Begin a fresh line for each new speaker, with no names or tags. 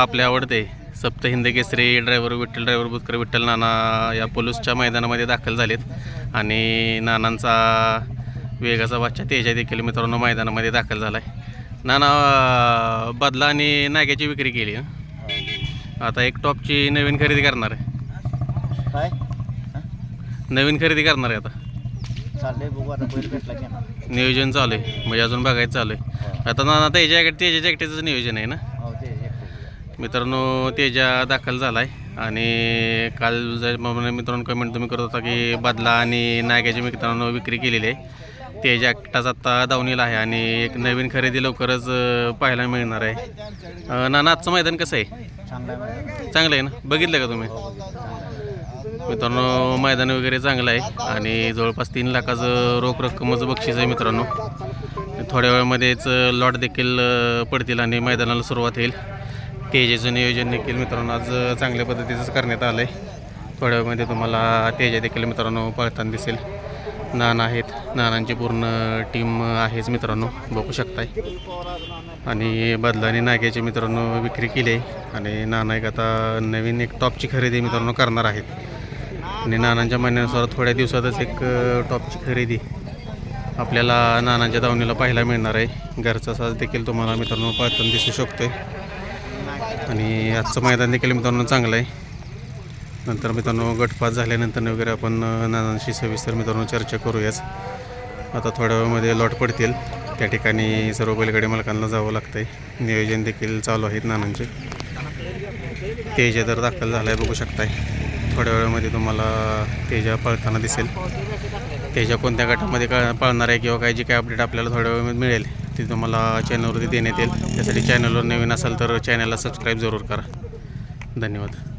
आपले आवडते. Sapt Hind Kesari driver Vitthal driver Butkar Vitthal Nana या पोलूसच्या मैदानामध्ये दाखल झालेत. आणि नानांचा वेगाचा बादशा तेजा देखील मित्रांनो मैदानामध्ये दाखल झाला आहे नाना बदला आणि नाग्याची विक्री केली? आता एक टॉपची नवीन खरेदी करणार आहे.
काय?
नवीन खरेदी करणार आहे आता. नियोजन चालू आहे. म्हणजे अजून बघायचं चालू आहे. आता नाना तेजा तेजाच्या एकट्याचं नियोजन आहे ना? मित्रांनो तेजा दाखल झाला आहे आणि काल जर मित्रांनो कमेंट तुम्ही करत होता की बदला आणि नायकाची मित्रांनो विक्री केलेली आहे. तेजा एकटाच आत्ता दावणीला आहे आणि एक नवीन खरेदी लवकरच पाहायला मिळणार आहे. ना नाना आजचं मैदान कसं आहे?
चांगलं आहे
ना? बघितलं का तुम्ही? मित्रांनो मैदान वगैरे चांगलं आहे. आणि जवळपास तीन लाखाचं रोख रक्कमचं बक्षीस आहे मित्रांनो. थोड्या वेळामध्येच लॉट देखील पडतील आणि मैदानाला सुरुवात होईल. तेजेचं नियोजन देखील मित्रांनो आज चांगल्या पद्धतीचंच करण्यात आलं आहे थोड्या वेळमध्ये तुम्हाला तेजा देखील मित्रांनो पळताना दिसेल. नाना आहेत. नानांची पूर्ण टीम आहेच मित्रांनो. बघू शकताय. आणि बदलाने नाग्याची मित्रांनो विक्री केली आहे आणि नाना एक आता नवीन एक टॉपची खरेदी मित्रांनो करणार आहेत. आणि नानांच्या म्हणण्यानुसार थोड्या दिवसातच एक टॉपची खरेदी आपल्याला नानांच्या दावणीला पाहायला मिळणार आहे. घरचा साज देखील तुम्हाला मित्रांनो पळताना दिसू शकतोय. आणि आजचं मैदान देखील मित्रांनो चांगलं आहे. नंतर मित्रांनो गटपात झाल्यानंतर वगैरे आपण नानांशी सविस्तर मित्रांनो चर्चा करूयाच. आता थोड्या वेळामध्ये लॉट पडतील. त्या ठिकाणी सर्व बैलगाडी मालकांना जावं लागतं आहे नियोजन देखील चालू आहेत नानांचे. तेजा तर दाखल झाला आहे बघू शकताय. थोड्या वेळामध्ये तुम्हाला तेजा पळताना दिसेल. तेजा कोणत्या गटामध्ये का पळणार आहे किंवा काही जी काय अपडेट आपल्याला थोड्या वेळामध्ये मिळेल. ते तुम्हाला चॅनलवरती देण्यात येईल. त्यासाठी चॅनलवर नवीन असाल तर चॅनलला सबस्क्राईब जरूर करा. धन्यवाद.